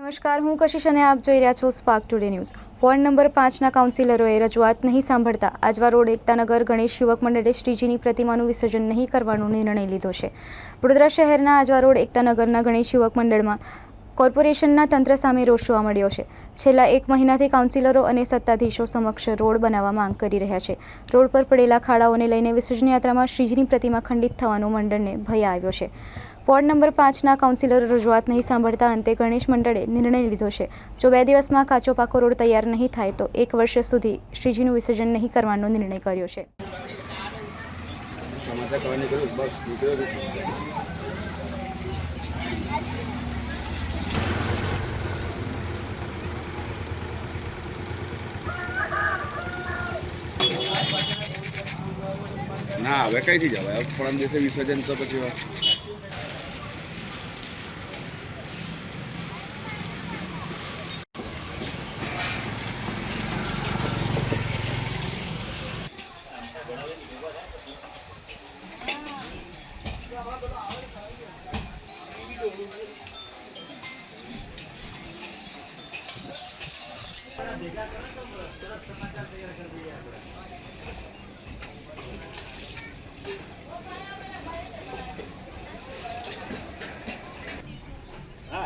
નમસ્કાર, હું કશિશ અને આપ જોઈ રહ્યા છો Spark Today News ward number પાંચના કાઉન્સિલરોએ રજૂઆત નહીં સાંભળતા. આજવા રોડ એકતાનગર ગણેશ યુવક મંડળે શ્રીજીની પ્રતિમાનું વિસર્જન નહીં કરવાનો નિર્ણય લીધો છે. વડોદરા શહેરના આજવા રોડ એકતાનગરના ગણેશ યુવક મંડળમાં કોર્પોરેશનના તંત્ર સામે રોષ જોવા મળ્યો છે. છેલ્લા એક મહિનાથી કાઉન્સિલરો અને સત્તાધીશો સમક્ષ રોડ બનાવવા માંગ કરી રહ્યા છે. રોડ પર પડેલા ખાડાઓને લઈને વિસર્જન યાત્રામાં શ્રીજીની પ્રતિમા ખંડિત થવાનો મંડળને ભય આવ્યો છે. વોર્ડ નંબર પાંચના કાઉન્સિલરો રજૂઆત નહીં સાંભળતા અંતે ગણેશ મંડળે નિર્ણય લીધો છે જો બે દિવસમાં કાચો પાકો રોડ તૈયાર નહીં થાય તો એક વર્ષ સુધી શ્રીજીનું વિસર્જન નહીં કરવાનો નિર્ણય કર્યો છે. ના, હવે કઈથી જવાય થોડા દિવસે વિસર્જન તો પછી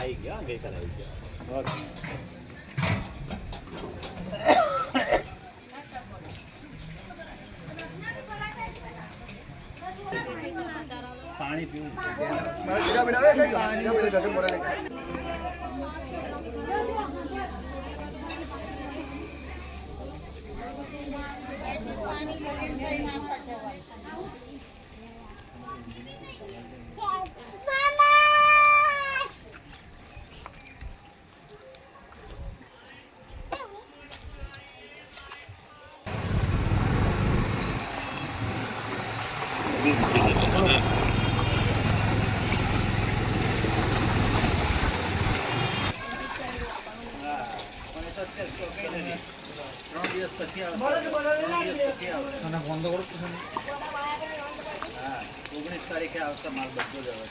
આવી ગયા ગઈકાલે આવી ગયા. પાણી પીવું. ઓગણીસ તારીખે આવશે માલ બધો જ હવે.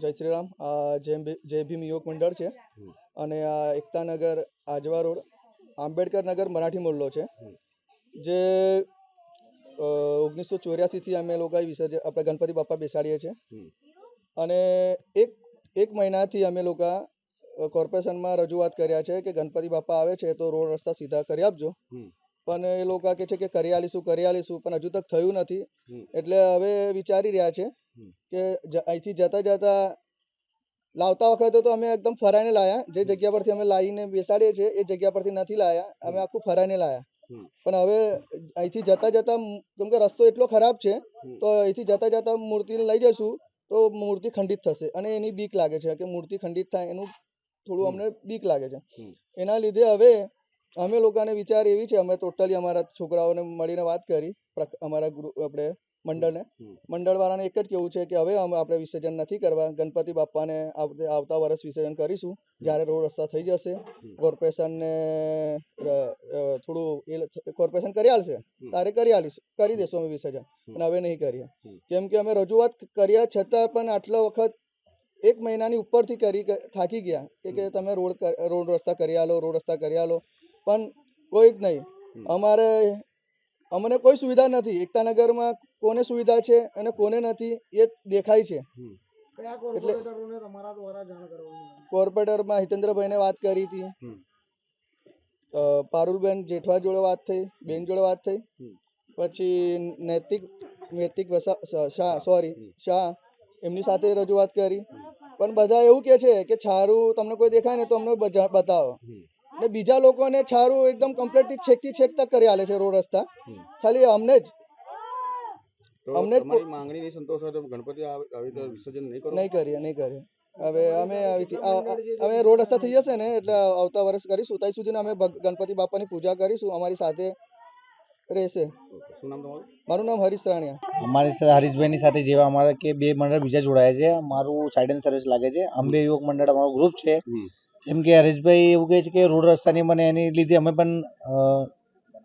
જય શ્રી રામ. આ જય જય ભીમ યુવક મંડળ છે. અને આ એકતાનગર આજવા રોડ આંબેડકર નગર મરાઠી મોલ્લો છે. જે ઓગણીસો ચોર્યાસીથી અમે લોકો વિસર્જન આપણે ગણપતિ બાપા બેસાડીએ છીએ. અને એક એક મહિનાથી અમે લોકો કોર્પોરેશનમાં રજૂઆત કર્યા છે કે ગણપતિ બાપા આવે છે તો રોડ રસ્તા સીધા કરી આપજો. પણ એ લોકો કે છે કે કરી આલીશું કરી આલીશું પણ હજુ તક થયું નથી. એટલે હવે વિચારી રહ્યા છે કે અહીંથી જતા જતા લાવતા વખતે તો અમે એકદમ ફરાઈને લાયા. જે જગ્યા પરથી અમે લાવીને બેસાડીએ છીએ એ જગ્યા પરથી નથી લાયા. અમે આખું ફરાઈને લાયા. પણ હવે અહીંથી જતા જતા કેમ કે રસ્તો એટલો ખરાબ છે તો અહીંથી જતા જતા મૂર્તિને લઈ જશું તો મૂર્તિ ખંડિત થશે અને એની બીક લાગે છે કે મૂર્તિ ખંડિત થાય એનું થોડું અમને બીક લાગે છે. એના લીધે હવે અમે લોકોને વિચાર એવી છે અમે ટોટલી અમારા છોકરાઓને મળીને વાત કરી અમારા ગ્રુપ આપણે મંડળને. હમ. મંડળ વાળાને એક જ કેવું છે કે હવે અમે આપણે વિસર્જન નથી કરવા ગણપતિ બાપાને આપણે આવતા વર્ષ વિસર્જન કરીશું જ્યારે રોડ રસ્તા થઈ જશે કોર્પોરેશનને થોડું એ કોર્પોરેશન કરી આલશે તારે કરી આલીશ કરી દેશું અમે વિસર્જન પણ હવે નહીં કરીએ. કેમ કે અમે રજૂઆત કર્યા છતાં પણ આટલો વખત એક મહિનાની ઉપરથી કરી થાકી ગયા કે કે તમે રોડ રોડ રસ્તા કરી આલો રોડ રસ્તા કરી આલો પણ કોઈ જ નહીં. અમારે અમને કોઈ સુવિધા નથી. એકતાનગરમાં કોને સુવિધા છે અને કોને નથી એ દેખાય છે. એટલે કોર્પોરેટરમાં હિતેન્દ્રભાઈને વાત કરી હતી. પારુલબેન જેઠવા જોડે વાત થઈ બેન જોડે વાત થઈ. પછી નૈતિક નૈતિક શાહ સોરી શાહ એમની સાથે રજૂઆત કરી. પણ બધા એવું કે છે કે છારું તમને કોઈ દેખાય ને તો અમને બજા- બતાવો. ને બીજા લોકોને છારું એકદમ કમ્પ્લીટલી છેકતી છેક તક કરી આલે છે રોડ રસ્તા ખાલી અમને જ અમને તમારી માંગણી નહીં સંતોષ હોય તો ગણપતિ આવી રીતે વિસર્જન નહીં કરો? નહીં કરીએ નહીં કરીએ. હવે અમે હવે રોડ રસ્તા થઈ જશે ને એટલે આવતા વર્ષ કરીશું. ત્યાં સુધી અમે ગણપતિ બાપાની પૂજા કરીશું અમારી સાથે રહેશે. શું નામ તમારું? મારું નામ હરીશ રાણીયા. અમારી સાથે હરીશભાઈની સાથે જેવા અમારા કે બે મંડળ બીજા જોડાયા છે. મારું સાઇડ એન્ડ સર્વિસ લાગે છે. અંબે યુવક મંડળ અમારું ગ્રુપ છે. જેમ કે હરીશભાઈ એવું કહે છે કે રોડ રસ્તાની મને એની લીધે અમે પણ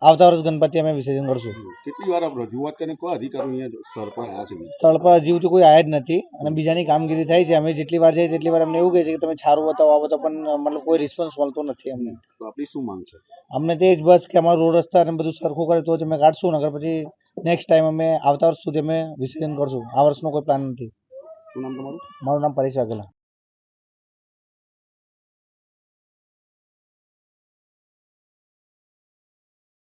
આવતા વર્ષ ગણપતિ અમે વિસર્જન કરશું. કેટલી વાર રજૂઆત કરીને કોઈ અધિકારો અહીંયા સ્થળ પર આવ્યા છે સ્થળ પર હજી સુધી કોઈ આયા જ નથી અને બીજાની કામગીરી થાય છે. અમે જેટલી વાર જઈએ તેટલી વાર અમને એવું કહે છે કે તમે સારું બતાવો આ બતાવો પણ મતલબ કોઈ રિસ્પોન્સ મળતો નથી અમને. તો આપણી શું માંગ છે? અમને તે જ બસ કે અમારો રોડ રસ્તા અને બધું સરખું કરે તો જ અમે કાઢશું નગર પછી નેક્સ્ટ ટાઈમ અમે આવતા વર્ષ સુધી અમે વિસર્જન કરશું. આ વર્ષનો કોઈ પ્લાન નથી. શું નામ તમારું? મારું નામ પરેશ વાઘેલા.